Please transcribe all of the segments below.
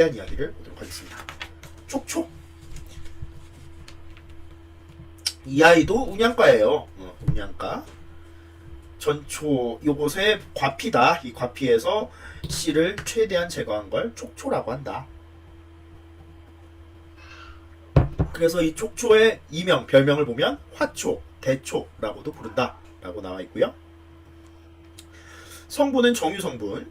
대한 이야기를 보도록 하겠습니다. 촉촉. 이 아이도 운양과예요. 어, 운양과. 전초 요것의 과피다. 이 과피에서 씨를 최대한 제거한 걸 촉초라고 한다. 그래서 이 촉초의 이명, 별명을 보면 화초, 대초라고도 부른다. 라고 나와 있고요. 성분은 정유 성분.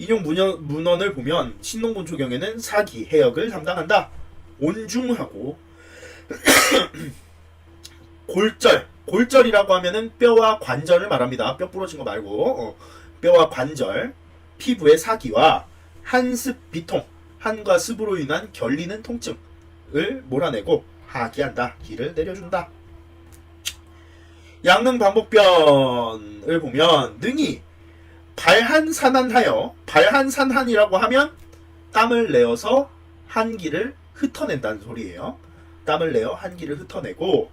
음. 인용 문헌, 문헌을 보면 신농본초경에는 사기, 해역을 담당한다. 온중하고 골절, 골절이라고 하면은 뼈와 관절을 말합니다. 뼈 부러진 거 말고 어, 뼈와 관절, 피부의 사기와 한습 비통, 한과 습으로 인한 결리는 통증을 몰아내고 하기한다. 기를 내려준다. 양능 반복변을 보면 능이 발한산한하여 발한산한이라고 하면 땀을 내어서 한기를 흩어낸다는 소리예요. 땀을 내어 한기를 흩어내고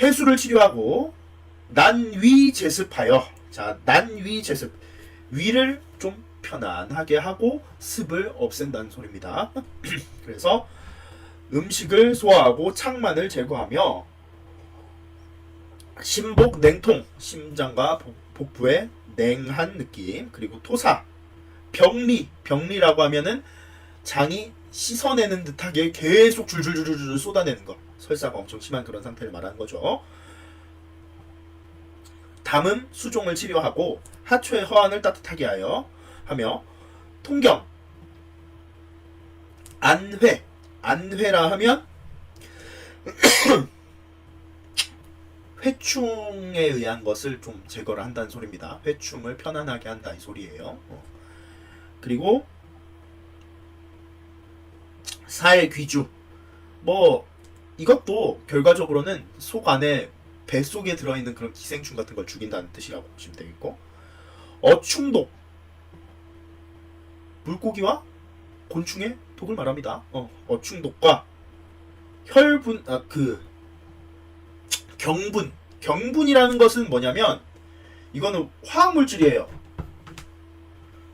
해수를 치료하고 난위 제습하여 자 난위 제습 위를 좀 편안하게 하고 습을 없앤다는 소리입니다. 그래서 음식을 소화하고 창만을 제거하며 심복 냉통 심장과 복- 복부의 냉한 느낌. 그리고 토사. 병리. 병리라고 하면은 장이 씻어내는 듯하게 계속 줄줄줄줄 쏟아내는 것. 설사가 엄청 심한 그런 상태를 말하는 거죠. 담음 수종을 치료하고 하초의 허안을 따뜻하게 하여 하며 통경. 안회. 안회라 하면 회충에 의한 것을 좀 제거를 한다는 소리입니다. 회충을 편안하게 한다 이 소리예요. 어. 그리고 살 귀주 뭐 이것도 결과적으로는 속 안에 배 속에 들어있는 그런 기생충 같은 걸 죽인다는 뜻이라고 보시면 되겠고 어충독 물고기와 곤충의 독을 말합니다. 어, 어충독과 혈분 아그 경분 경분이라는 것은 뭐냐면 이거는 화학 물질이에요.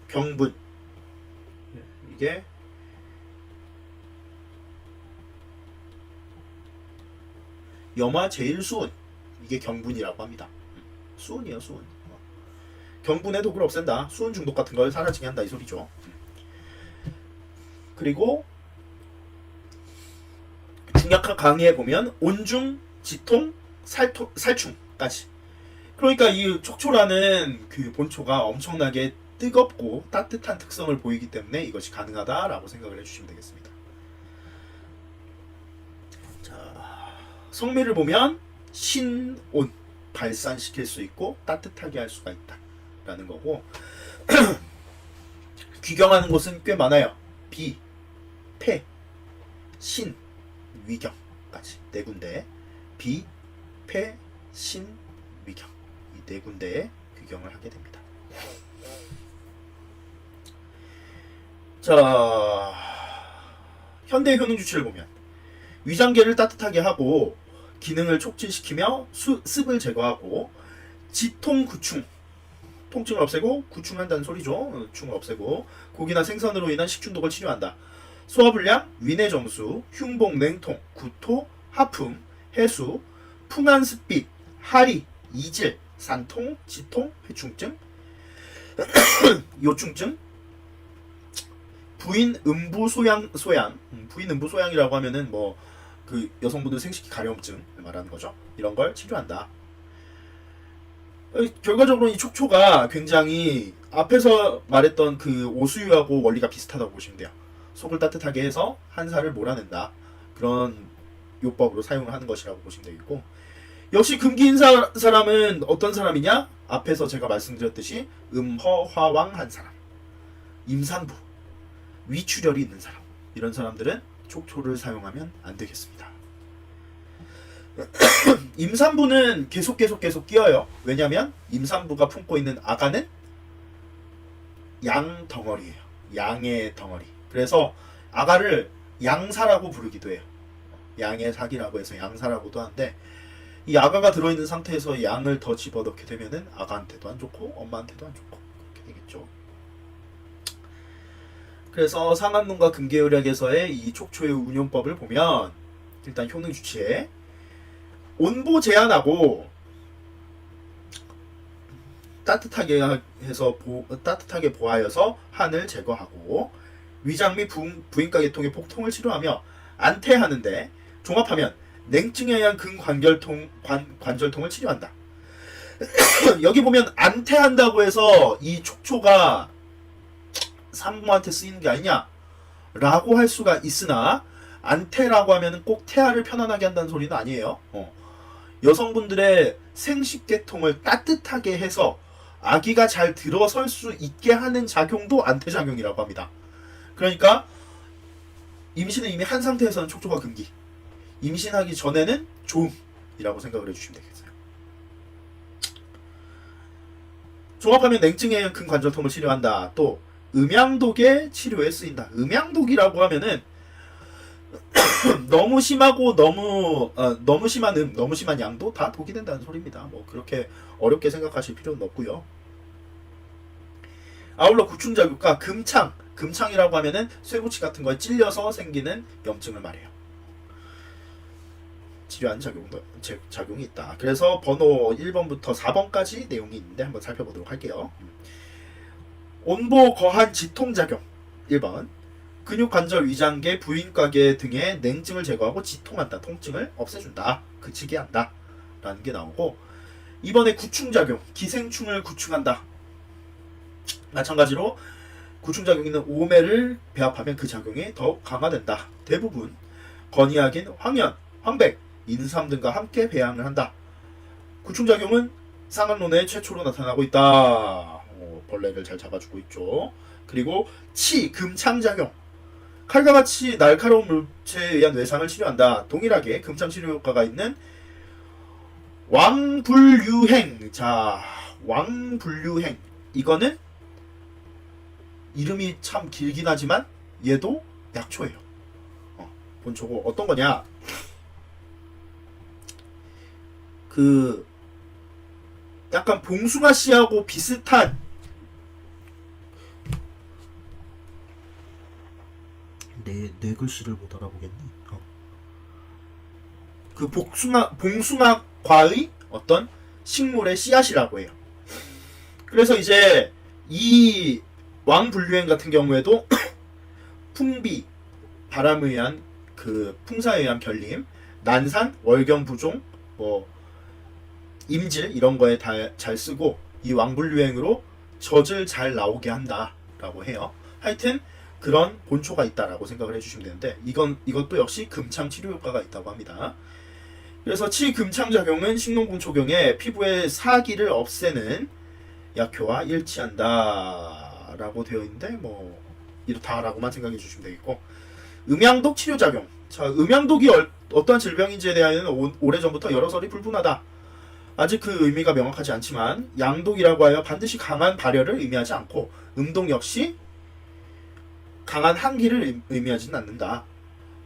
경분 이게 염화 제일 수은 이게 경분이라고 합니다. 수은이에요 수은. 어. 경분의 독을 없앤다. 수은 중독 같은 걸 사라지게 한다 이 소리죠. 그리고 중약한 강의에 보면 온중, 지통, 살토, 살충까지. 그러니까 이 촉초라는 그 본초가 엄청나게 뜨겁고 따뜻한 특성을 보이기 때문에 이것이 가능하다라고 생각을 해주시면 되겠습니다. 자, 성미를 보면 신온 발산시킬 수 있고 따뜻하게 할 수가 있다라는 거고 귀경하는 곳은 꽤 많아요. 비, 폐, 신, 위경까지 네 군데 비, 폐, 신, 위경 이 네 군데에 귀경을 하게 됩니다. 자, 현대 효능 주치를 보면 위장계를 따뜻하게 하고 기능을 촉진시키며 수, 습을 제거하고 지통 구충 통증을 없애고 구충한다는 소리죠. 어, 충을 없애고 고기나 생선으로 인한 식중독을 치료한다. 소화불량, 위내 정수, 흉복, 냉통, 구토, 하품, 해수, 풍한 습빛, 하리, 이질, 산통, 지통, 회충증, 요충증, 부인 음부 소양 소양, 음, 부인 음부 소양이라고 하면은 뭐 그 여성분들 생식기 가려움증 말하는 거죠. 이런 걸 치료한다. 어, 결과적으로 이 촉초가 굉장히 앞에서 말했던 그 오수유하고 원리가 비슷하다고 보시면 돼요. 속을 따뜻하게 해서 한살을 몰아낸다. 그런 요법으로 사용을 하는 것이라고 보시면 되겠고 역시 금기인 사, 사람은 어떤 사람이냐? 앞에서 제가 말씀드렸듯이 음허화왕 한 사람 임산부 위출혈이 있는 사람 이런 사람들은 촉초를 사용하면 안 되겠습니다. 임산부는 계속 계속 계속 끼어요. 왜냐하면 임산부가 품고 있는 아가는 양 덩어리예요. 양의 덩어리. 그래서 아가를 양사라고 부르기도 해요. 양의 사기라고 해서 양사라고도 하는데 이 아가가 들어있는 상태에서 양을 더 집어넣게 되면은 아가한테도 안 좋고 엄마한테도 안 좋고 그렇게 되겠죠. 그래서 상한론과 금계율약에서의 이 촉초의 운용법을 보면 일단 효능 주치에 온보 제한하고 따뜻하게 해서 보, 따뜻하게 보하여서 한을 제거하고 위장 및 부, 부인과 계통의 폭통을 치료하며 안퇴하는데 종합하면 냉증에 의한 근관절통 관, 관절통을 치료한다. 여기 보면 안퇴한다고 해서 이 촉초가 산모한테 쓰이는 게 아니냐라고 할 수가 있으나 안퇴라고 하면은 꼭 태아를 편안하게 한다는 소리는 아니에요. 어. 여성분들의 생식계통을 따뜻하게 해서 아기가 잘 들어설 수 있게 하는 작용도 안퇴 작용이라고 합니다. 그러니까 임신은 이미 한 상태에서는 촉촉과 금기, 임신하기 전에는 조음이라고 생각을 해주시면 되겠어요. 종합하면 냉증에 의한 근관절통을 치료한다. 또 음양독의 치료에 쓰인다. 음양독이라고 하면은 너무 심하고 너무 어, 너무 심한 음, 너무 심한 양도 다 독이 된다는 소리입니다. 뭐 그렇게 어렵게 생각하실 필요는 없고요. 아울러 구충자극과 금창, 금창이라고 하면은 쇠붙이 같은 거에 찔려서 생기는 염증을 말해요. 치료하는 작용도 제- 작용이 있다. 그래서 번호 1번부터 4번까지 내용이 있는데 한번 살펴보도록 할게요. 온보 거한 지통 작용 1번 근육 관절 위장계 부인과계 등의 냉증을 제거하고 지통한다. 통증을 없애준다. 그치게 한다. 라는 게 나오고 이번에 구충작용 기생충을 구충한다. 마찬가지로 구충작용이 있는 오매를 배합하면 그 작용이 더욱 강화된다. 대부분 건의학인 황현, 황백, 인삼 등과 함께 배양을 한다. 구충작용은 상한론에 최초로 나타나고 있다. 어, 벌레를 잘 잡아주고 있죠. 그리고 치, 금창작용. 칼과 같이 날카로운 물체에 의한 외상을 치료한다. 동일하게 금창 치료 효과가 있는 왕불유행. 자, 왕불유행. 이거는 이름이 참 길긴 하지만 얘도 약초예요. 어, 본초고 어떤 거냐? 그 약간 봉숭아 씨하고 비슷한 내, 내 글씨를 못 알아보겠네. 어. 그 복숭아, 봉숭아과의 어떤 식물의 씨앗이라고 해요. 그래서 이제 이 왕불류행 같은 경우에도 풍비, 바람에 의한 그 풍사에 의한 결림, 난산, 월경 부종, 뭐 임질 이런 거에 다 잘 쓰고 이 왕불유행으로 젖을 잘 나오게 한다라고 해요. 하여튼 그런 본초가 있다라고 생각을 해주시면 되는데 이건 이것도 역시 금창 치료 효과가 있다고 합니다. 그래서 치금창 작용은 식농분 초경에 피부의 사기를 없애는 약효와 일치한다라고 되어 있는데 뭐 이렇다라고만 생각해 주시면 되겠고 음양독 치료 작용. 자, 음양독이 얼- 어떠한 질병인지에 대하여는 오래 전부터 여러 설이 불분하다. 아직 그 의미가 명확하지 않지만 양독이라고 하여 반드시 강한 발열을 의미하지 않고 음독 역시 강한 항기를 의- 의미하지는 않는다.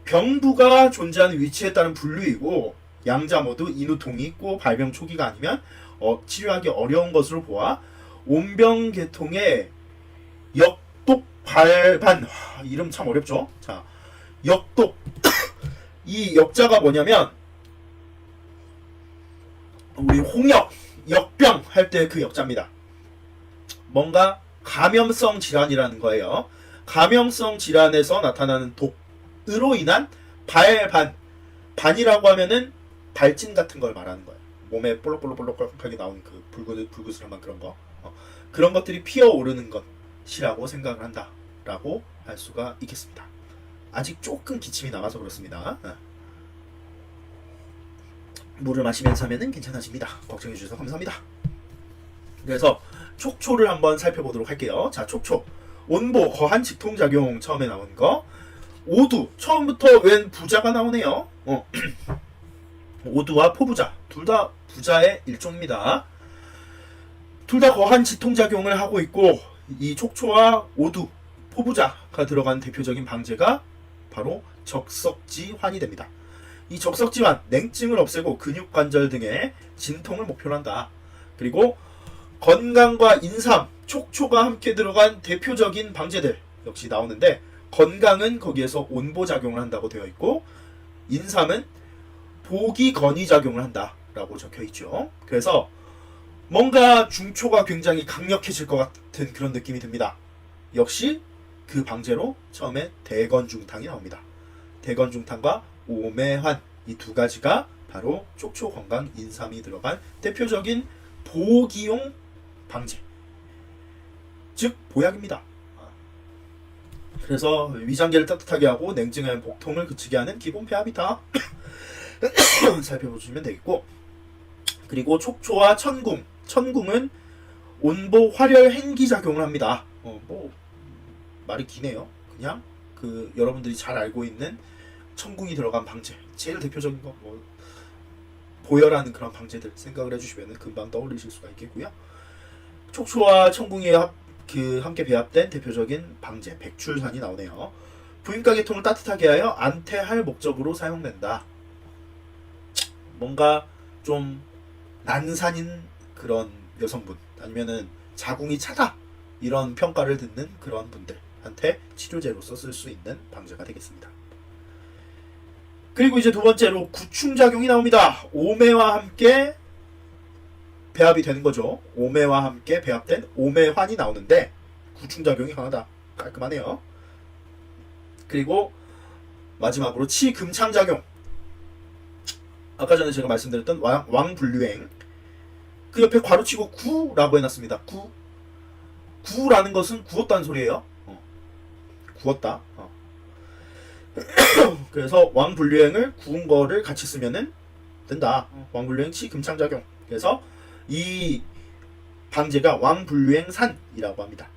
병부가 존재하는 위치에 따른 분류이고 양자 모두 인후통이 있고 발병 초기가 아니면 어, 치료하기 어려운 것으로 보아 온병 계통의 역독 발반 와, 이름 참 어렵죠. 자 역독 이 역자가 뭐냐면 우리 홍역 역병 할 때 그 역자입니다. 뭔가 감염성 질환이라는 거예요. 감염성 질환에서 나타나는 독으로 인한 발반 반이라고 하면은 발진 같은 걸 말하는 거예요. 몸에 볼록볼록볼록하게 나오는 그 불구, 불구스름한 그런 거 어, 그런 것들이 피어오르는 것이라고 생각을 한다라고 할 수가 있겠습니다. 아직 조금 기침이 남아서 그렇습니다. 어. 물을 마시면서 하면은 괜찮아집니다. 걱정해 주셔서 감사합니다. 그래서 촉초를 한번 살펴보도록 할게요. 자, 촉초. 온보, 거한 직통작용 처음에 나온 거. 오두. 처음부터 웬 부자가 나오네요. 어. 오두와 포부자. 둘 다 부자의 일종입니다. 둘 다 거한 직통작용을 하고 있고, 이 촉초와 오두, 포부자가 들어간 대표적인 방제가 바로 적석지환이 됩니다. 이 적석지환, 냉증을 없애고 근육 관절 등의 진통을 목표로 한다. 그리고 건강과 인삼, 촉초가 함께 들어간 대표적인 방제들 역시 나오는데 건강은 거기에서 온보 작용을 한다고 되어 있고 인삼은 보기 건이 작용을 한다라고 적혀 있죠. 그래서 뭔가 중초가 굉장히 강력해질 것 같은 그런 느낌이 듭니다. 역시 그 방제로 처음에 대건중탕이 나옵니다. 대건중탕과 오매환 이두 가지가 바로 촉초 건강 인삼이 들어간 대표적인 보기용 방제 즉 보약입니다. 그래서 위장계를 따뜻하게 하고 냉증한 복통을 그치게 하는 기본 배합이다. 살펴보시면 되겠고 그리고 촉초와 천궁 천궁은 온보 활혈 행기 작용을 합니다. 어, 뭐 말이 기네요. 그냥 그 여러분들이 잘 알고 있는 천궁이 들어간 방제 제일 대표적인 거뭐 보혈하는 그런 방제들 생각을 해주시면 금방 떠올리실 수가 있겠고요. 촉초와 천궁이 합, 그 함께 배합된 대표적인 방제 백출산이 나오네요. 부인과 계통을 따뜻하게 하여 안태할 목적으로 사용된다. 뭔가 좀 난산인 그런 여성분 아니면은 자궁이 차다 이런 평가를 듣는 그런 분들한테 치료제로서 쓸수 있는 방제가 되겠습니다. 그리고 이제 두 번째로 구충작용이 나옵니다. 오매와 함께 배합이 되는 거죠. 오매와 함께 배합된 오매환이 나오는데 구충작용이 강하다. 깔끔하네요. 그리고 마지막으로 치금창작용. 아까 전에 제가 말씀드렸던 왕, 왕분류행. 그 옆에 괄호치고 구라고 해놨습니다. 구. 구라는 것은 구웠다는 소리예요. 어. 구웠다. 어. 그래서 왕분류행을 구운 거를 같이 쓰면은 된다. 왕분류행 치 금창작용. 그래서 이 방제가 왕분류행산이라고 합니다.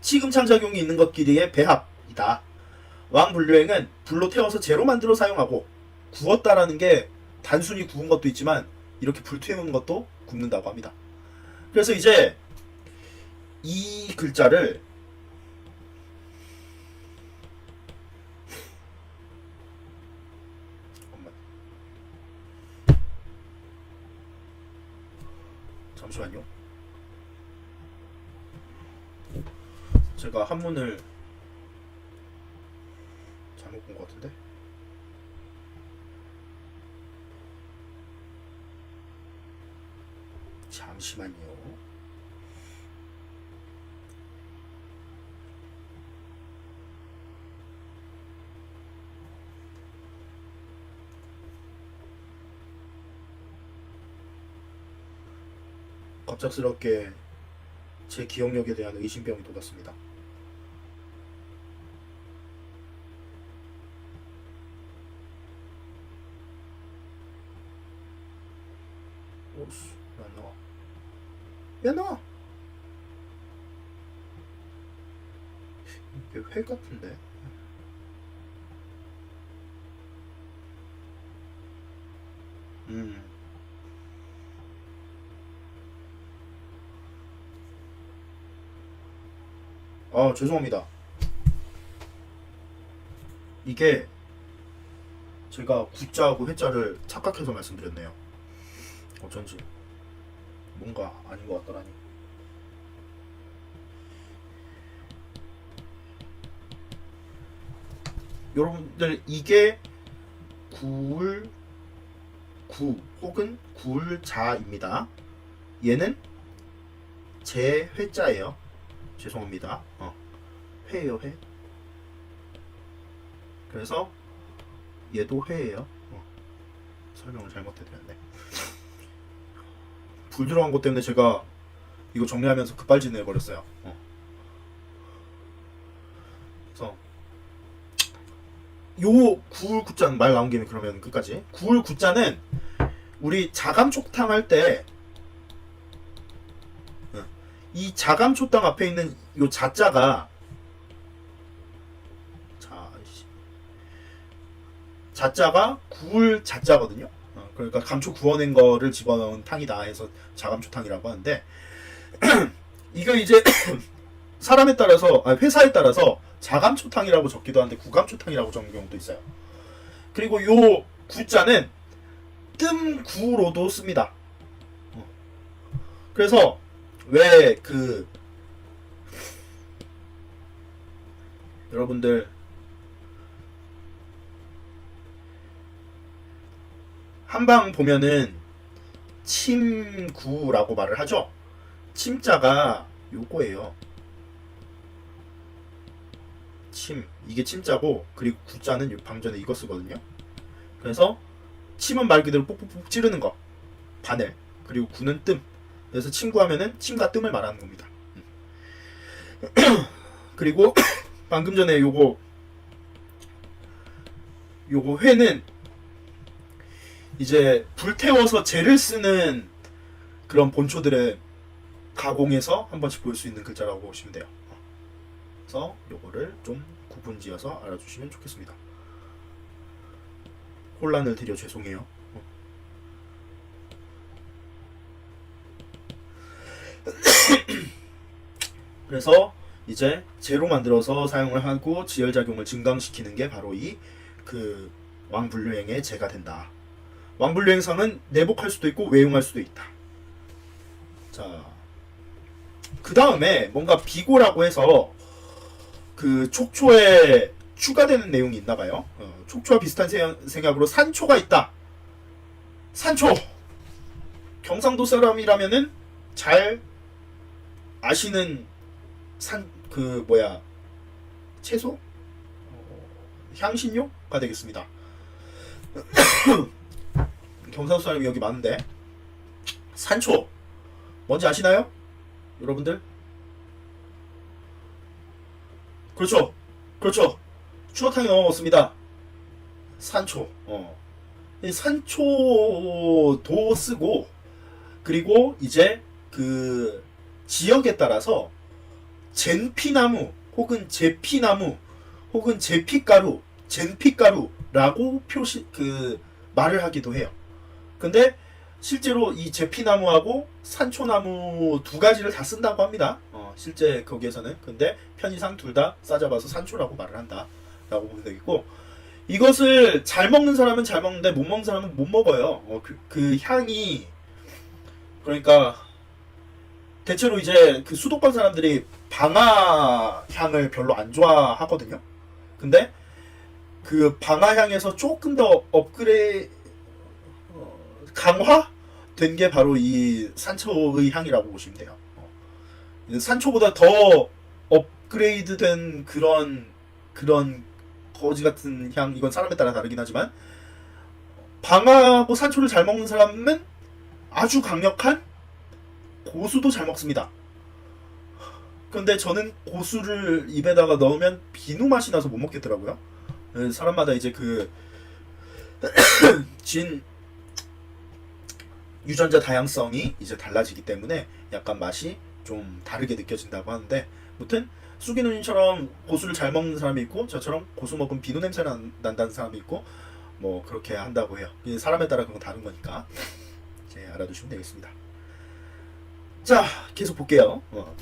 치금창작용이 있는 것끼리의 배합이다. 왕분류행은 불로 태워서 재로 만들어 사용하고 구웠다라는 게 단순히 구운 것도 있지만 이렇게 불 태우는 것도 굽는다고 합니다. 그래서 이제 이 글자를 잠시만요. 제가 한문을 잘못 본 것 같은데. 잠시만요. 갑작스럽게 제 기억력에 대한 의심병이 돋았습니다. 오씨, 왜안 나와? 이게 회 같은데? 아, 죄송합니다. 이게 제가 구자하고 회자를 착각해서 말씀드렸네요. 어쩐지 뭔가 아닌 것 같더라니. 여러분들 이게 구울 구 혹은 구울자입니다. 얘는 제 회자예요. 죄송합니다. 어. 회예요, 회. 그래서 얘도 회예요. 어. 설명을 잘못해드렸네. 불 들어간 것 때문에 제가 이거 정리하면서 급발진 해버렸어요. 어. 그래서 요 구울 구자는 말 나온 김에 그러면 끝까지 구울 구자는 우리 자감 촉탕 할 때 이 자감 초당 앞에 있는 요 자자가 자 씨. 자자가 구울 자자거든요. 어, 그러니까 감초 구워낸 거를 집어넣은 탕이다 해서 자감초탕이라고 하는데 이거 이제 사람에 따라서 아니 회사에 따라서 자감초탕이라고 적기도 하는데 구감초탕이라고 적는 경우도 있어요. 그리고 요 구자는 뜸구로도 씁니다. 어. 그래서 왜그 여러분들 한방 보면은 침구라고 말을 하죠. 침자가 요거예요. 침 이게 침자고 그리고 구자는 요 방전에 이거 쓰거든요. 그래서 침은 말 그대로 뽁뽁뽁 찌르는 거 바늘 그리고 구는 뜸 그래서 침구하면은 침과 뜸을 말하는 겁니다. 음. 그리고 방금 전에 요거 요거 회는 이제 불태워서 재를 쓰는 그런 본초들의 가공해서 한 번씩 볼 수 있는 글자라고 보시면 돼요. 그래서 요거를 좀 구분지어서 알아주시면 좋겠습니다. 혼란을 드려 죄송해요. 그래서 이제 재로 만들어서 사용을 하고 지혈작용을 증강시키는 게 바로 이 그 왕분류행의 재가 된다. 왕분류행상은 내복할 수도 있고 외용할 수도 있다. 자, 그 다음에 뭔가 비고라고 해서 그 촉초에 추가되는 내용이 있나 봐요. 어, 촉초와 비슷한 세- 생각으로 산초가 있다. 산초. 경상도 사람이라면은 잘 아시는 산 그 뭐야 채소 어, 향신료가 되겠습니다. 경상도 사람이 여기 많은데 산초 뭔지 아시나요? 여러분들? 그렇죠. 그렇죠. 추어탕에 넣어 먹습니다. 산초. 어. 이 산초도 쓰고 그리고 이제 그 지역에 따라서 젠피나무 혹은 제피나무 혹은 제피가루, 젠피가루라고 표시 그 말을 하기도 해요. 근데 실제로 이 제피나무하고 산초나무 두 가지를 다 쓴다고 합니다. 어, 실제 거기에서는 근데 편의상 둘 다 싸잡아서 산초라고 말을 한다 라고 보면 되겠고 이것을 잘 먹는 사람은 잘 먹는데 못 먹는 사람은 못 먹어요. 어, 그, 그 향이 그러니까 대체로 이제 그 수도권 사람들이 방아 향을 별로 안 좋아하거든요. 근데 그 방아 향에서 조금 더 업그레이 어, 강화된 게 바로 이 산초의 향이라고 보시면 돼요. 어. 산초보다 더 업그레이드된 그런 그런 거지 같은 향 이건 사람에 따라 다르긴 하지만 방아하고 산초를 잘 먹는 사람은 아주 강력한 고수도 잘 먹습니다. 근데 저는 고수를 입에다가 넣으면 비누 맛이 나서 못 먹겠더라고요. 예, 사람마다 이제 그 진 유전자 다양성이 이제 달라지기 때문에 약간 맛이 좀 다르게 느껴진다고 하는데 무튼 수기 누님처럼 고수를 잘 먹는 사람이 있고 저처럼 고수 먹으면 비누 냄새 난, 난다는 사람이 있고 뭐 그렇게 한다고 해요. 사람에 따라 그건 다른 거니까 이제 알아두시면 되겠습니다. 자 계속 볼게요. 어.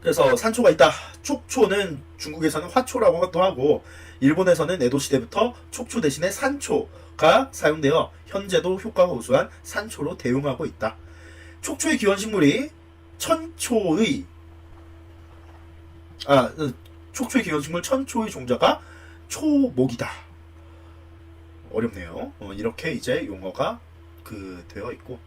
그래서 산초가 있다. 촉초는 중국에서는 화초라고도 하고 일본에서는 에도 시대부터 촉초 대신에 산초 가 사용되어 현재도 효과가 우수한 산초로 대용하고 있다. 촉초의 기원 식물이 천초의 아 어, 촉초의 기원 식물 천초의 종자가 초목이다. 어렵네요. 어, 이렇게 이제 용어가 그 되어 있고